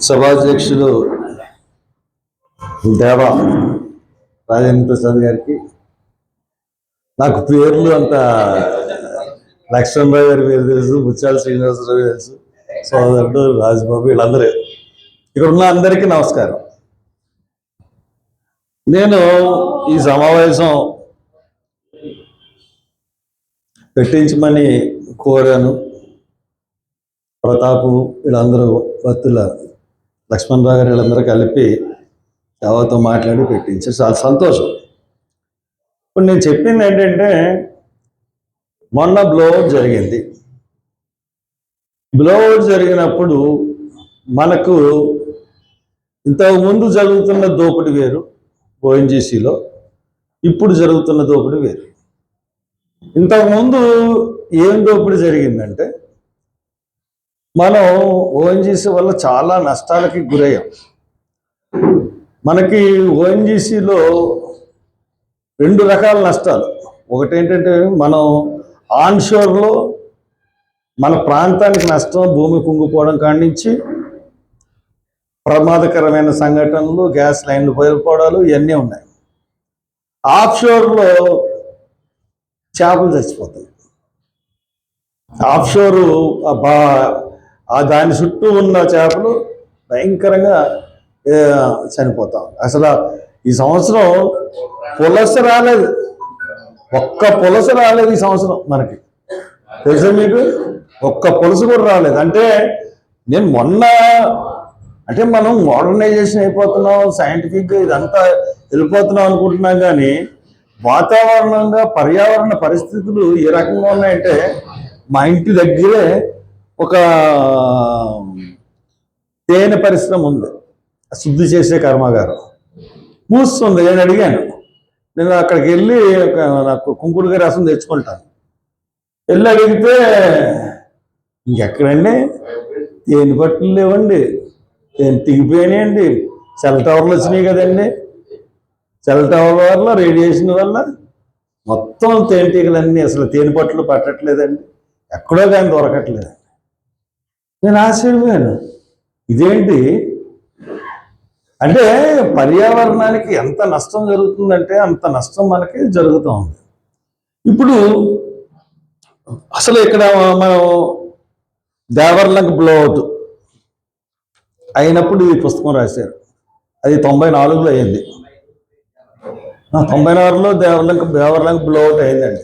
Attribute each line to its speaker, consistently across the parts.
Speaker 1: సభాధ్యక్షులు దేవా రాజేంద్ర ప్రసాద్ గారికి. నాకు పేర్లు అంత లక్ష్మణరావు గారి పేరు తెలుసు ముత్యాల శ్రీనివాసరావు తెలుసు సోదరుడు రాజబాబు వీళ్ళందరూ. ఇక్కడ ఉన్న అందరికీ నమస్కారం. నేను ఈ సమావేశం పెట్టించమని కోరాను. ప్రతాపు వీళ్ళందరూ భక్తుల లక్ష్మణరావు గారు వీళ్ళందరూ కలిపి ఎవరితో మాట్లాడి పెట్టించారు చాలా సంతోషం. ఇప్పుడు నేను చెప్పింది ఏంటంటే మొన్న బ్లోఅవుట్ జరిగింది. బ్లోఅవుట్ జరిగినప్పుడు మనకు ఇంతకు ముందు జరుగుతున్న దోపిడీ వేరు ఓఎన్జీసీలో ఇప్పుడు జరుగుతున్న దోపిడీ వేరు. ఇంతకుముందు ఏం దోపిడీ జరిగిందంటే మనం ఓఎన్జీసీ వల్ల చాలా నష్టాలకి గురయ్యాం. మనకి ఓఎన్జీసీలో రెండు రకాల నష్టాలు. ఒకటి ఏంటంటే మనం ఆన్షోర్లో మన ప్రాంతానికి నష్టం భూమి కుంగిపోవడం కాడి ప్రమాదకరమైన సంఘటనలు గ్యాస్ లైన్లు బయలుపోవడాలు ఇవన్నీ ఉన్నాయి. ఆఫ్షోర్లో చేపలు చచ్చిపోతాయి. ఆఫ్షోరు బా- ఆ దాని చుట్టూ ఉన్న చేపలు భయంకరంగా చనిపోతాం అసలు ఈ సంవత్సరం పులస రాలేదు. ఒక్క పులస రాలేదు ఈ సంవత్సరం మనకి. తెలుసా మీకు? ఒక్క పులస కూడా రాలేదు. అంటే నేను మొన్న అంటే మనం మోడర్నైజేషన్ అయిపోతున్నాం సైంటిఫిక్గా ఇదంతా వెళ్ళిపోతున్నాం అనుకుంటున్నాం కానీ వాతావరణంగా పర్యావరణ పరిస్థితులు ఏ రకంగా ఉన్నాయంటే మా ఇంటి దగ్గరే ఒక తేనె పరిశ్రమ ఉంది. శుద్ధి చేసే కర్మాగారం. మూస్తుంది నేను అడిగాను. నేను అక్కడికి వెళ్ళి ఒక నాకు కుంకుడుగా రసం తెచ్చుకుంటాను. వెళ్ళి అడిగితే ఇంకెక్కడండి? తేనె పట్టులు లేవండి. తేనె తెగిపోయినాయండి. సెల్ టవర్లు వచ్చినాయి కదండి. సెల్ టవర్ వల్ల రేడియేషన్ వల్ల మొత్తం తేనెటీగలన్నీ అసలు తేనె పట్టులు పట్టట్లేదండి. ఎక్కడో కానీ దొరకట్లేదు. నేను ఆశ్చర్యపోయాను. ఇదేంటి? అంటే పర్యావరణానికి ఎంత నష్టం జరుగుతుందంటే అంత నష్టం మనకి జరుగుతూ ఉంది. ఇప్పుడు అసలు ఇక్కడ మనం దేవర్లంక బ్లోఅవుట్ అయినప్పుడు ఈ పుస్తకం రాశారు. అది తొంభై నాలుగులో అయింది. తొంభై నాలుగులో దేవర్లంక దేవర్లకు బ్లోఅవుట్ అయిందండి.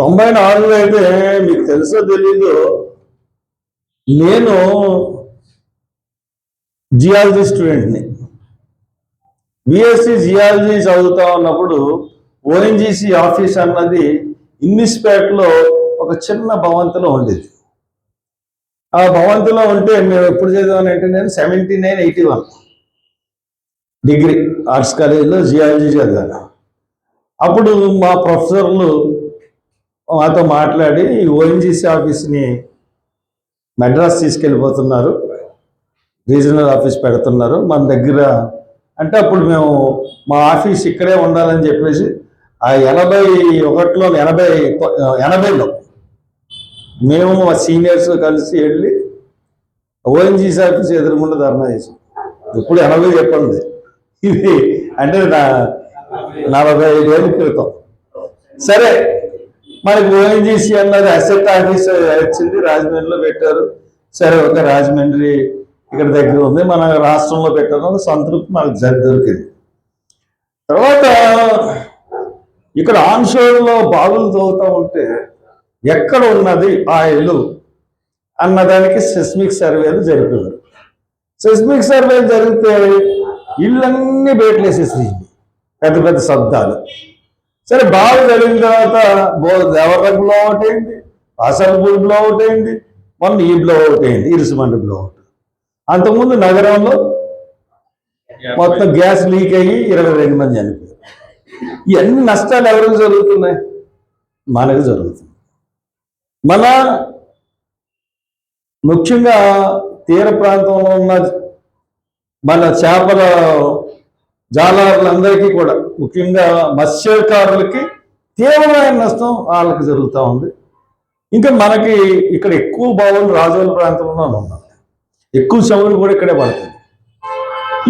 Speaker 1: తొంభై నాలుగులో అయితే మీకు తెలుసో తెలీదు నేను జియాలజీ స్టూడెంట్ని. బిఎస్సి జియాలజీ చదువుతా ఉన్నప్పుడు ఓఎన్జీసీ ఆఫీస్ అన్నది ఇన్నిస్పేట్లో ఒక చిన్న భవంతిలో ఉండేది. ఆ భవంతిలో ఉంటే మేము ఎప్పుడు చదివానంటే నేను seventy nine eighty one degree arts కాలేజీలో జియాలజీ చదివాను. అప్పుడు మా ప్రొఫెసర్లు మాతో మాట్లాడి ఓఎన్జీసీ ఆఫీస్ని మెడ్రాస్ తీసుకెళ్ళిపోతున్నారు. రీజనల్ ఆఫీస్ పెడుతున్నారు. మన దగ్గర అంటే అప్పుడు మేము మా ఆఫీస్ ఇక్కడే ఉండాలని చెప్పేసి ఆ ఎనభై ఒకటిలో ఎనభై ఎనభైలో మేము మా సీనియర్స్ కలిసి వెళ్ళి ఓఎన్జీసీ ఆఫీస్ ఎదురుకుండా ధర్నా చేసాం. ఇప్పుడు ఎనభై చెప్పండి. ఇది అంటే నా నలభై ఐదేళ్ళ క్రితం. సరే. మనకి ఓఎన్జీసీ అన్నది అసెట్ ఆఫీస్ వచ్చింది రాజమండ్రిలో పెట్టారు. సరే ఒక రాజమండ్రి ఇక్కడ దగ్గర ఉంది. మన రాష్ట్రంలో పెట్టారు. ఒక సంతృప్తి మనకు జరి దొరికింది. తర్వాత ఇక్కడ ఆన్షోర్లో బావులు తవ్వుతూ ఉంటే ఎక్కడ ఉన్నది ఆయిల్ అన్నదానికి సెస్మిక్ సర్వేలు జరిపారు సెస్మిక్ సర్వే జరిగితే ఇళ్ళన్నీ బయటలేసేసి పెద్ద పెద్ద శబ్దాలు. సరే బాగా జరిగిన తర్వాత దేవరకు దేవర బ్లో అవుట్ అయింది అసల్పూర్ బ్లో అవుట్ అయింది మొన్న ఈ బ్లో అవుట్ అయింది ఇరుసుమండి బ్లో అవుట్ అంతకుముందు నగరంలో మొత్తం గ్యాస్ లీక్ అయ్యి ఇరవై రెండు మంది చనిపోయారు. ఇవన్నీ నష్టాలు ఎవరికి జరుగుతున్నాయి? మనకు జరుగుతుంది మన ముఖ్యంగా తీర ప్రాంతంలో ఉన్న మన చేపల జాలర్లందరికీ కూడా ముఖ్యంగా మత్స్యకారులకి తీవ్రమైన నష్టం వాళ్ళకి జరుగుతూ ఉంది. ఇంకా మనకి ఇక్కడ ఎక్కువ బావులు రాజోల ప్రాంతంలో ఉన్నాయి ఎక్కువ చెవులు కూడా ఇక్కడే పడుతుంది.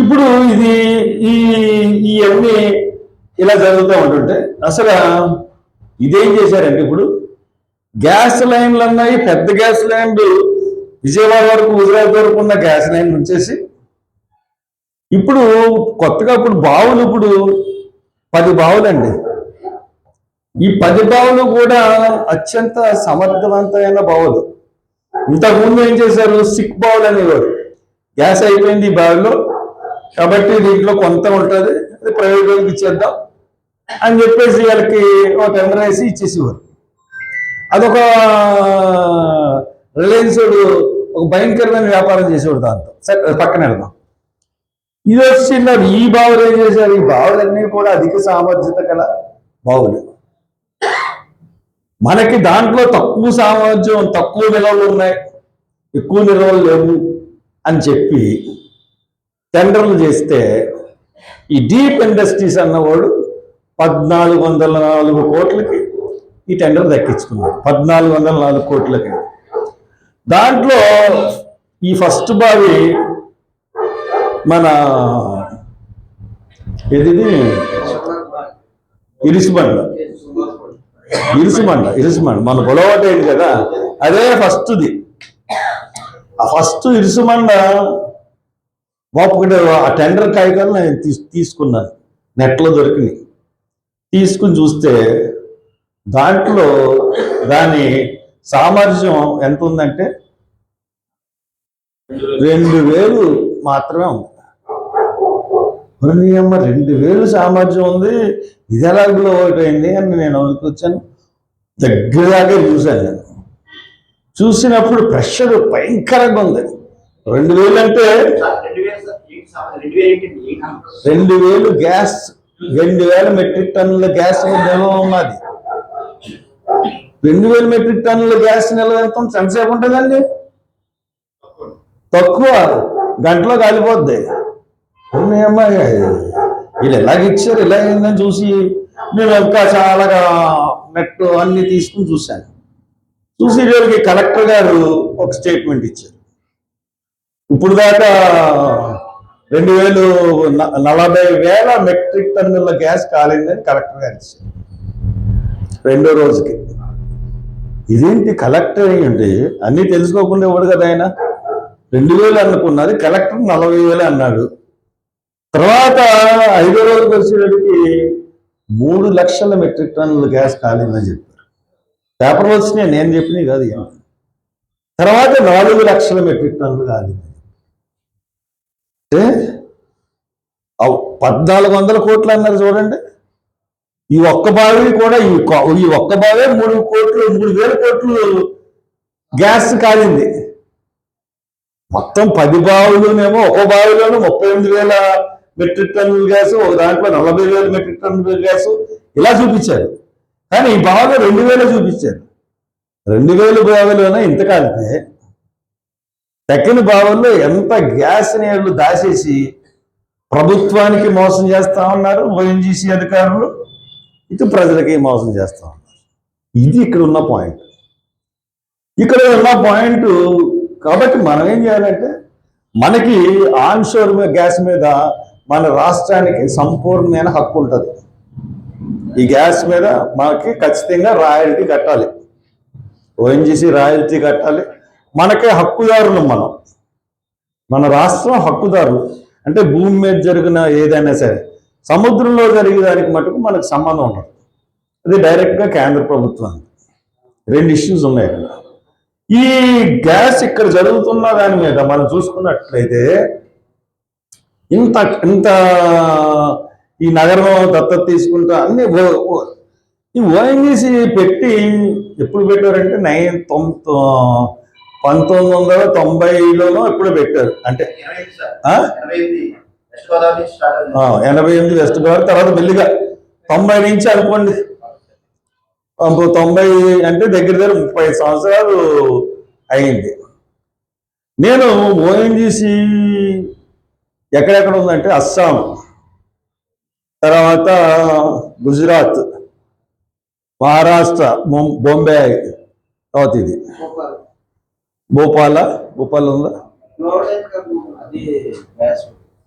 Speaker 1: ఇప్పుడు ఇది ఈ ఇవన్నీ ఇలా జరుగుతూ ఉంటుంటే అసలు ఇదేం చేశారంటే ఇప్పుడు గ్యాస్ లైన్లు అన్నాయి పెద్ద గ్యాస్ లైన్లు విజయవాడ వరకు గుజరాత్ వరకు ఉన్న గ్యాస్ లైన్లు ఉంచేసి ఇప్పుడు కొత్తగా ఇప్పుడు బావులు ఇప్పుడు పది బావులండి. ఈ పది బావులు కూడా అత్యంత సమర్థవంతమైన బావులు. ఇంతకుముందు ఏం చేశారు? సిక్ బావులు అనేవారు. గ్యాస్ అయిపోయింది ఈ బావిలో. కాబట్టి దీంట్లో కొంత ఉంటుంది. అది ప్రైవేట్ వాళ్ళకి ఇచ్చేద్దాం అని చెప్పేసి వాళ్ళకి ఒక టెండర్ వేసి ఇచ్చేసేవారు. అదొక రిలయన్స్ ఒక భయంకరమైన వ్యాపారం చేసేవాడు దాంతో. సరే పక్కన వెళ్దాం. ఇది వచ్చిన్నారు ఈ బావులు ఏం చేశారు? ఈ బావులన్నీ కూడా అధిక సామర్థ్యత గల బావులు. మనకి దాంట్లో తక్కువ సామర్థ్యం తక్కువ నిల్వలు ఉన్నాయి. ఎక్కువ నిల్వలు లేవు అని చెప్పి టెండర్లు చేస్తే ఈ డీప్ ఇండస్ట్రీస్ అన్నవాడు పద్నాలుగు వందల నాలుగు కోట్లకి ఈ టెండర్ దక్కించుకున్నాడు. పద్నాలుగు వందల నాలుగు కోట్లకి. దాంట్లో ఈ ఫస్ట్ బావి మన ఇది ఇరిసిబండ. ఇరుసుమండ ఇరుసుమండ మన గొడవట ఏంటి కదా అదే ఫస్ట్ది. ఆ ఫస్ట్ ఇరుసుమండ ఒకటి ఆ టెండర్ కాగితాలు నేను తీస్- తీసుకున్నాను. నెట్లో దొరికినాయి. తీసుకుని చూస్తే దాంట్లో దాని సామర్థ్యం ఎంత ఉందంటే రెండు వేలు మాత్రమే ఉంది. మరి అమ్మ రెండు వేలు సామర్థ్యం ఉంది. ఇది ఎలా గ్లో అవుట్ అయింది అని నేను అనుకొచ్చాను. దగ్గర దాకా చూశాను నేను. చూసినప్పుడు ప్రెషర్ భయంకరంగా ఉంది. రెండు వేలు అంటే
Speaker 2: రెండు వేలు
Speaker 1: గ్యాస్ రెండు వేల మెట్రిక్ టన్నుల గ్యాస్ నిల్వ ఉన్నది. రెండు వేల మెట్రిక్ టన్నుల గ్యాస్ నిల్వ ఎంత ఉంది? ఎంతసేపు ఉంటుందండి తక్కువ. గంటలో కాలిపోద్ది. అమ్మా వీళ్ళు ఎలాగ ఇచ్చారు ఇలా అయిందని చూసి నేను ఇంకా చాలా నెట్ అన్ని తీసుకుని చూశాను. చూసి వీళ్ళకి కలెక్టర్ గారు ఒక స్టేట్మెంట్ ఇచ్చారు. ఇప్పుడు దాకా రెండు వేలు నలభై వేల మెట్రిక్ టన్నుల గ్యాస్ కాలిందని కలెక్టర్ గారు ఇచ్చారు. రెండో రోజుకి. ఇదేంటి కలెక్టర్ ఏంటి అన్నీ తెలుసుకోకుండా ఇవ్వడు కదా ఆయన? రెండు వేలు అనుకున్నది కలెక్టర్ నలభై వేలు అన్నాడు. తర్వాత ఐదో రోజుకి వచ్చేటికి మూడు లక్షల మెట్రిక్ టన్నుల గ్యాస్ ఖాళీందని చెప్పారు. పేపర్లు వచ్చినాయి నేను చెప్పినవి కాదు తర్వాత నాలుగు లక్షల మెట్రిక్ టన్నులు కాలింది అంటే పద్నాలుగు వందల కోట్లు అన్నారు చూడండి. ఈ ఒక్క బావి కూడా ఈ ఈ ఒక్క బావే మూడు కోట్లు మూడు వేల కోట్లు గ్యాస్ కాలింది. మొత్తం పది బావులునేమో ఒక బావిలోనూ ముప్పై ఎనిమిది వేల మెట్రిక్ టన్నుల గ్యాస్ ఒక దాంట్లో నలభై వేల మెట్రిక్ టన్నుల గ్యాస్ ఇలా చూపించారు. కానీ ఈ బావిలో రెండు వేలు చూపించారు. రెండు వేలు బావిలోనే ఇంత కాలితే తక్కిన బావల్లో ఎంత గ్యాస్ నీళ్ళు దాచేసి ప్రభుత్వానికి మోసం చేస్తా ఉన్నారు ఓఎన్జీసీ అధికారులు? ఇటు ప్రజలకి మోసం చేస్తా ఉన్నారు. ఇది ఇక్కడ ఉన్న పాయింట్. ఇక్కడ ఉన్న పాయింట్ కాబట్టి మనం ఏం చేయాలంటే మనకి ఆన్షోర్ గ్యాస్ మీద మన రాష్ట్రానికి సంపూర్ణమైన హక్కు ఉంటుంది. ఈ గ్యాస్ మీద మనకి ఖచ్చితంగా రాయల్టీ కట్టాలి. ఓఎన్జీసీ రాయల్టీ కట్టాలి. మనకే హక్కుదారులు మనం. మన రాష్ట్రం హక్కుదారులు. అంటే భూమి మీద జరిగిన ఏదైనా సరే సముద్రంలో జరిగే దానికి మటుకు మనకు సంబంధం ఉండదు. అది డైరెక్ట్గా కేంద్ర ప్రభుత్వానికి రెండు ఇష్యూస్ ఉన్నాయి ఇక్కడ ఈ గ్యాస్ ఇక్కడ జరుగుతున్న దాని మీద మనం చూసుకున్నట్లయితే ఇంత ఇంత ఈ నగరం దత్తత తీసుకుంటా అన్ని ఈ ఓఎన్జీసీ పెట్టి ఎప్పుడు పెట్టారంటే నైన్ తొమ్ పంతొమ్మిది వందల తొంభైలోనో ఎప్పుడు పెట్టారు. అంటే
Speaker 2: ఎనభై ఎనిమిది వెస్ట్ గోదావరి
Speaker 1: తర్వాత మెల్లిగా తొంభై నుంచి అనుకోండి. తొంభై అంటే దగ్గర దగ్గర ముప్పై సంవత్సరాలు అయింది. నేను ఓఎన్జీసీ ఎక్కడెక్కడ ఉందంటే అస్సాం. తర్వాత గుజరాత్ మహారాష్ట్ర బొం- బొంబాయి తర్వాత ఇది. భోపాల. భోపాల్? ఉందా?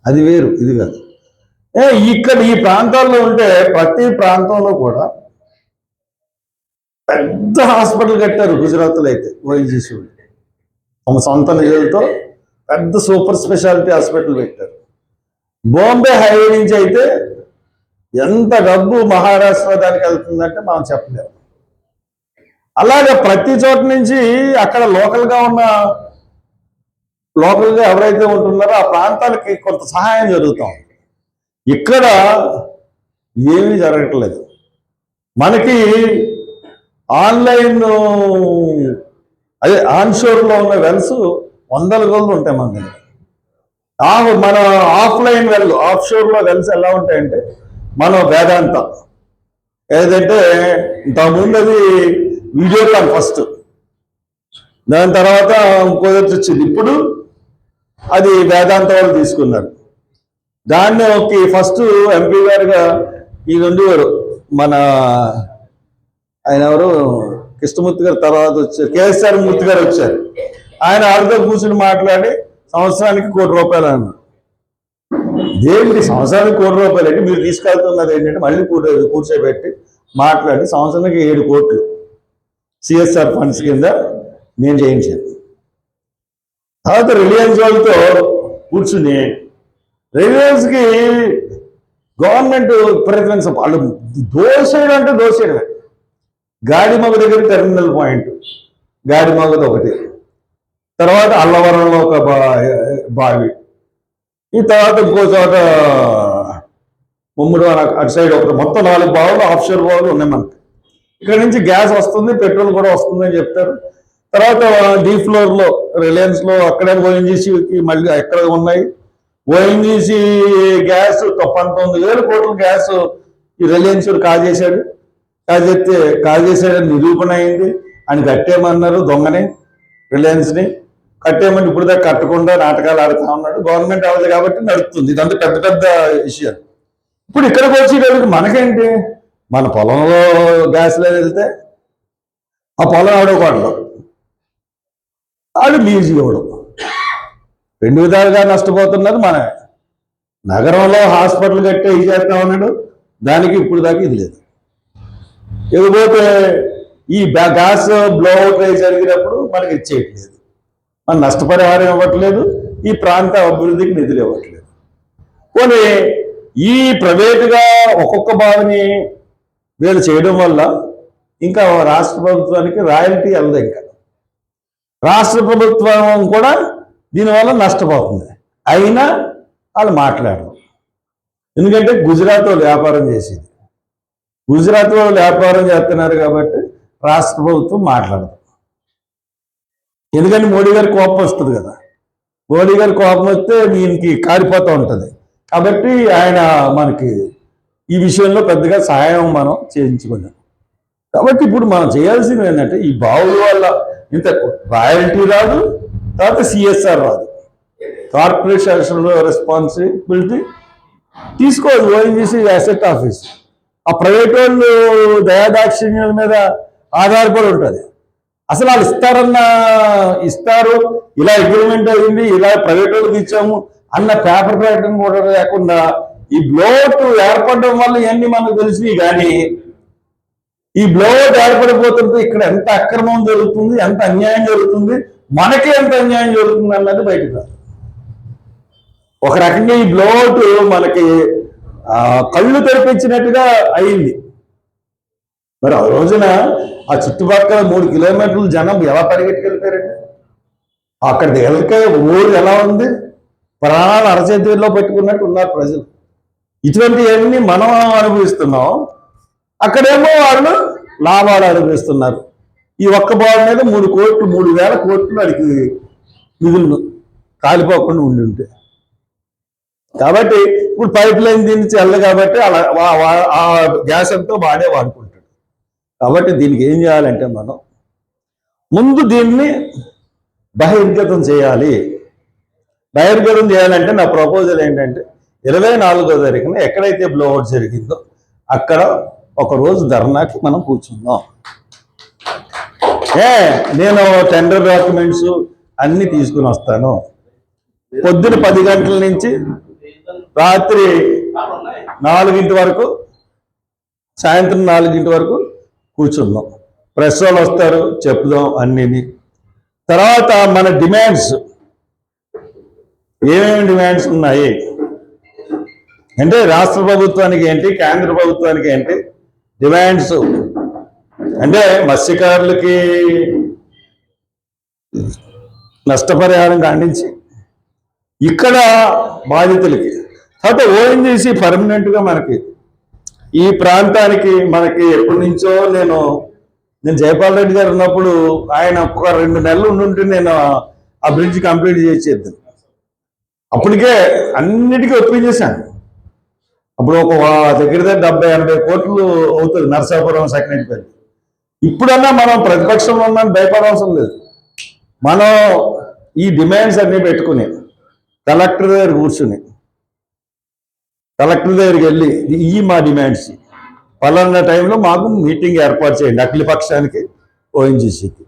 Speaker 2: అది
Speaker 1: వేరు ఇది కాదు. ఏ ఇక్కడ ఈ ప్రాంతాల్లో ఉంటే ప్రతి ప్రాంతంలో కూడా పెద్ద హాస్పిటల్ కట్టారు గుజరాత్లో అయితే ఓఎన్జీసీ తమ సొంత నిధులతో పెద్ద సూపర్ స్పెషాలిటీ హాస్పిటల్ పెట్టారు. బాంబే హైవే నుంచి అయితే ఎంత డబ్బు మహారాష్ట్ర దానికి వెళ్తుందంటే మనం చెప్పలేము. అలాగే ప్రతి చోట నుంచి అక్కడ లోకల్గా ఉన్న లోకల్గా ఎవరైతే ఉంటున్నారో ఆ ప్రాంతాలకి కొంత సహాయం జరుగుతాం ఇక్కడ ఏమీ జరగట్లేదు. మనకి ఆన్లైన్ అదే ఆన్షోర్లో ఉన్న వెల్స్ వందల గోళ్ళు ఉంటాయి మన దగ్గర. ఆ- మన ఆఫ్లైన్ వెల్ ఆఫ్ షోర్లో వెల్స్ ఎలా ఉంటాయంటే మన వేదాంత. ఏదంటే ఇంతకుముందు అది వీడియోకాన్ ఫస్ట్. దాని తర్వాత ఇంకోటి వచ్చింది. ఇప్పుడు అది వేదాంత వాళ్ళు తీసుకున్నారు. దాన్ని ఒక ఫస్ట్ ఎంపీ గారుగా ఈ ఉండేవారు మన ఆయన ఎవరు? కృష్ణమూర్తి గారు తర్వాత వచ్చారు. కేఎస్ఆర్ మూర్తి గారు వచ్చారు. ఆయన ఆడితో కూర్చుని మాట్లాడి సంవత్సరానికి కోటి రూపాయలు అన్నారు దేనికి సంవత్సరానికి కోటి రూపాయలు అంటే మీరు తీసుకెళ్తున్నది ఏంటంటే మళ్ళీ కూర్చో కూర్చోబెట్టి మాట్లాడి సంవత్సరానికి ఏడు కోట్లు సిఎస్ఆర్ ఫండ్స్ కింద నేను చేయించాను. తర్వాత రిలయన్స్ వాళ్ళతో కూర్చుని రిలయన్స్కి గవర్నమెంట్ ప్రిఫరెన్స్ వాళ్ళు దోసేయడం అంటే దోసేయడమే గాడిమగ దగ్గర టెర్మినల్ పాయింట్. గాడిమగది ఒకటి తర్వాత అల్లవరంలో ఒక బావి. ఈ తర్వాత ఇంకో చోట ముమ్మడి అటు సైడ్ ఒకటి. మొత్తం నాలుగు బావులు ఆఫ్షోర్ బావులు ఉన్నాయి మనకి. ఇక్కడ నుంచి గ్యాస్ వస్తుంది పెట్రోల్ కూడా వస్తుంది అని చెప్తారు. తర్వాత డీ ఫ్లోర్లో రిలయన్స్లో అక్కడే ఓఎన్జీసీకి మళ్ళీ ఎక్కడ ఉన్నాయి? ఓఎన్జీసీ గ్యాస్ పంతొమ్మిది వేల కోట్ల గ్యాస్ ఈ రిలయన్స్ కాజేశాడు. కాజేస్తే కాజేశాడని నిరూపణ అయింది. అని కట్టేయమన్నారు దొంగని రిలయన్స్ని. కట్టేయమని ఇప్పుడు దాకా కట్టకుండా నాటకాలు ఆడుతా ఉన్నాడు. గవర్నమెంట్ అవ్వదు కాబట్టి నడుపుతుంది. ఇదంతా పెద్ద పెద్ద విషయాలు. ఇప్పుడు ఇక్కడికి వచ్చేటప్పటికి మనకేంటి? మన పొలంలో గ్యాస్ లేదు వెళ్తే ఆ పొలం ఆడుకోవడం వాళ్ళు లీజు ఇవ్వడం. రెండు విధాలుగా నష్టపోతున్నది మనమే. నగరంలో హాస్పిటల్ కట్టే ఇది చేస్తా ఉన్నాడు. దానికి ఇప్పుడు దాకా ఇది లేదు. ఇకపోతే ఈ గ్యాస్ బ్లోఅవుట్ అయి జరిగినప్పుడు మనకి ఇచ్చేయట్లేదు. మన నష్టపరిహారం ఇవ్వట్లేదు ఈ ప్రాంత అభివృద్ధికి నిధులు ఇవ్వట్లేదు. పోనీ ఈ ప్రైవేటుగా ఒక్కొక్క బావిని వీళ్ళు చేయడం వల్ల ఇంకా రాష్ట్ర ప్రభుత్వానికి రాయల్టీ వెళ్ళదు ఇంకా. రాష్ట్ర ప్రభుత్వం కూడా దీనివల్ల నష్టపోతుంది. అయినా వాళ్ళు మాట్లాడరు. ఎందుకంటే గుజరాత్ వాళ్ళు వ్యాపారం చేసేది. గుజరాత్ వాళ్ళు వ్యాపారం చేస్తున్నారు కాబట్టి రాష్ట్ర ప్రభుత్వం మాట్లాడదు. ఎందుకంటే మోడీ గారి కోపం వస్తుంది కదా. మోడీ గారి కోపం వస్తే దీనికి కారిపోతూ ఉంటుంది. కాబట్టి ఆయన మనకి ఈ విషయంలో పెద్దగా సహాయం మనం చేయించుకున్నాం కాబట్టి ఇప్పుడు మనం చేయాల్సింది ఏంటంటే ఈ బావుల వల్ల ఇంత రాయల్టీ రాదు తర్వాత సిఎస్ఆర్ రాదు. కార్పొరేషన్ రెస్పాన్సిబిలిటీ తీసుకోదు ఓఎన్జీసీ అసెట్ ఆఫీస్. ఆ ప్రైవేట్ వాళ్ళు దయాదాక్షిణ్యాల మీద ఆధారపడి ఉంటుంది. అసలు వాళ్ళు ఇస్తారన్న ఇస్తారు ఇలా అగ్రిమెంట్ అయింది ఇలా ప్రైవేట్ వాళ్ళకి ఇచ్చాము అన్న పేపర్ ప్రకటన కూడా లేకుండా ఈ బ్లోట్ ఏర్పడడం వల్ల ఇవన్నీ మనకు తెలిసినవి కానీ ఈ బ్లోట్ ఏర్పడిపోతుంటే ఇక్కడ ఎంత అక్రమం జరుగుతుంది ఎంత అన్యాయం జరుగుతుంది మనకి ఎంత అన్యాయం జరుగుతుంది అన్నది బయటకు ఒక రకంగా ఈ బ్లోట్ మనకి కళ్ళు తెరిపించినట్టుగా అయింది. మరి ఆ రోజున ఆ చుట్టుపక్కల మూడు కిలోమీటర్లు జనం ఎలా పరిగెట్టుకెళ్ళిపోయారండి? అక్కడికి వెళ్ళకే ఊరు ఎలా ఉంది? ప్రాణాలు అరచేతిలో పెట్టుకున్నట్టు ఉన్నారు ప్రజలు. ఇటువంటివన్నీ మనం అనుభవిస్తున్నాం. అక్కడేమో వాళ్ళు లాభాలు అనుభవిస్తున్నారు. ఈ ఒక్క బాల్ మీద మూడు కోట్లు మూడు వేల కోట్లు వాడికి నిధులు కాలిపోకుండా ఉండి ఉంటే. కాబట్టి ఇప్పుడు పైప్ లైన్ దీని చెల్ల కాబట్టి అలా వా- ఆ గ్యాస్ అంతా బాడే వాడుకుంటారు. కాబట్టి దీనికి ఏం చేయాలంటే మనం ముందు దీన్ని బహిర్గతం చేయాలి. బహిర్గతం చేయాలంటే నా ప్రపోజల్ ఏంటంటే ఇరవై నాలుగో తారీఖున ఎక్కడైతే బ్లోఅవుట్ జరిగిందో అక్కడ ఒక రోజు ధర్నాకి మనం కూర్చుందాం ఏ నేను టెండర్ డాక్యుమెంట్స్ అన్నీ తీసుకుని వస్తాను. పొద్దున పది గంటల నుంచి రాత్రి నాలుగింటి వరకు సాయంత్రం నాలుగింటి వరకు కూర్చుందాం ప్రెస్ వాళ్ళు వస్తారు చెప్దాం అన్నిని. తర్వాత మన డిమాండ్స్ ఏమేమి డిమాండ్స్ ఉన్నాయి? అంటే రాష్ట్ర ప్రభుత్వానికి ఏంటి కేంద్ర ప్రభుత్వానికి ఏంటి డిమాండ్స్ అంటే మత్స్యకారులకి నష్టపరిహారం కాండించి ఇక్కడ బాధితులకి తర్వాత ఓఎన్జీసీ పర్మనెంట్గా మనకి ఈ ప్రాంతానికి మనకి ఎప్పటి నుంచో నేను నేను జయపాల్ రెడ్డి గారు ఉన్నప్పుడు ఆయన ఒక రెండు నెలలు ఉండుంటే నేను ఆ బ్రిడ్జ్ కంప్లీట్ చేసేద్దాను అప్పటికే అన్నిటికీ ఒప్పించేశాను అప్పుడు ఒక వా- దగ్గర దగ్గర డెబ్బై ఎనభై కోట్లు అవుతుంది నరసాపురం సెకండ్ ఇప్పుడన్నా మనం ప్రతిపక్షంలో ఉన్నాం భయపడవసరం లేదు. మనం ఈ డిమాండ్స్ అన్ని పెట్టుకుని కలెక్టర్ దగ్గర కూర్చుని కలెక్టర్ దగ్గరికి వెళ్ళి ఈ మా డిమాండ్స్. పలానా టైంలో మాకు మీటింగ్ ఏర్పాటు చేయండి. అఖిల పక్షానికి ఓఎన్జీసీకి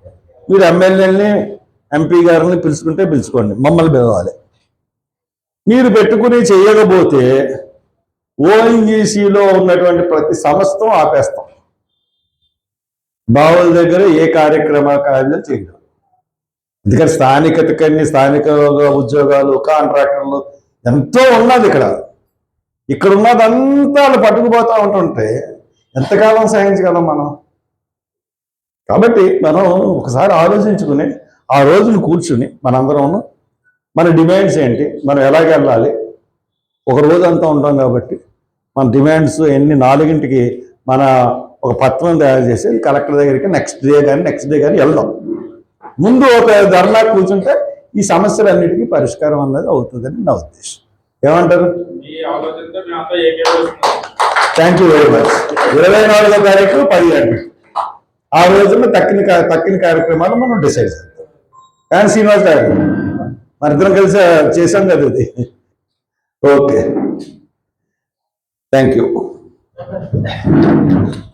Speaker 1: మీరు ఎమ్మెల్యేని ఎంపీ గారిని పిలుచుకుంటే పిలుచుకోండి. మమ్మల్ని పిలవాలి. మీరు పెట్టుకుని చేయకపోతే ఓఎన్జీసీలో ఉన్నటువంటి ప్రతి సంస్థం ఆపేస్తాం. బావుల దగ్గర ఏ కార్యక్రమాలు చేయడం ఎందుకంటే స్థానికత కన్నీ స్థానిక ఉద్యోగాలు కాంట్రాక్టర్లు ఎంతో ఉన్నది ఇక్కడ. ఇక్కడ ఉన్నదంతా వాళ్ళు పట్టుకుపోతూ ఉంటుంటే ఎంతకాలం సహించగలం మనం? కాబట్టి మనం ఒకసారి ఆలోచించుకుని ఆ రోజును కూర్చుని మనందరం మన డిమాండ్స్ ఏంటి మనం ఎలాగెళ్ళాలి ఒక రోజు అంతా ఉంటాం కాబట్టి మన డిమాండ్స్ ఎన్ని నాలుగింటికి మన ఒక పత్రం తయారు చేసి కలెక్టర్ దగ్గరికి నెక్స్ట్ డే కానీ నెక్స్ట్ డే కానీ వెళ్దాం. ముందు ఒక ధర్నా కూర్చుంటే ఈ సమస్యలన్నిటికీ పరిష్కారం అన్నది అవుతుందని నా ఉద్దేశం. ఏమంటారు? థ్యాంక్ యూ వెరీ మచ్ ఇరవై నాలుగో తారీఖు పది గంటలు. ఆ రోజున తక్కిన తక్కిన కార్యక్రమాలు మనం డిసైడ్ చేద్దాం. కానీ శ్రీనివాస్ గారు మన ఇద్దరం కలిసి చేసాం కదా ఇది. ఓకే. Thank you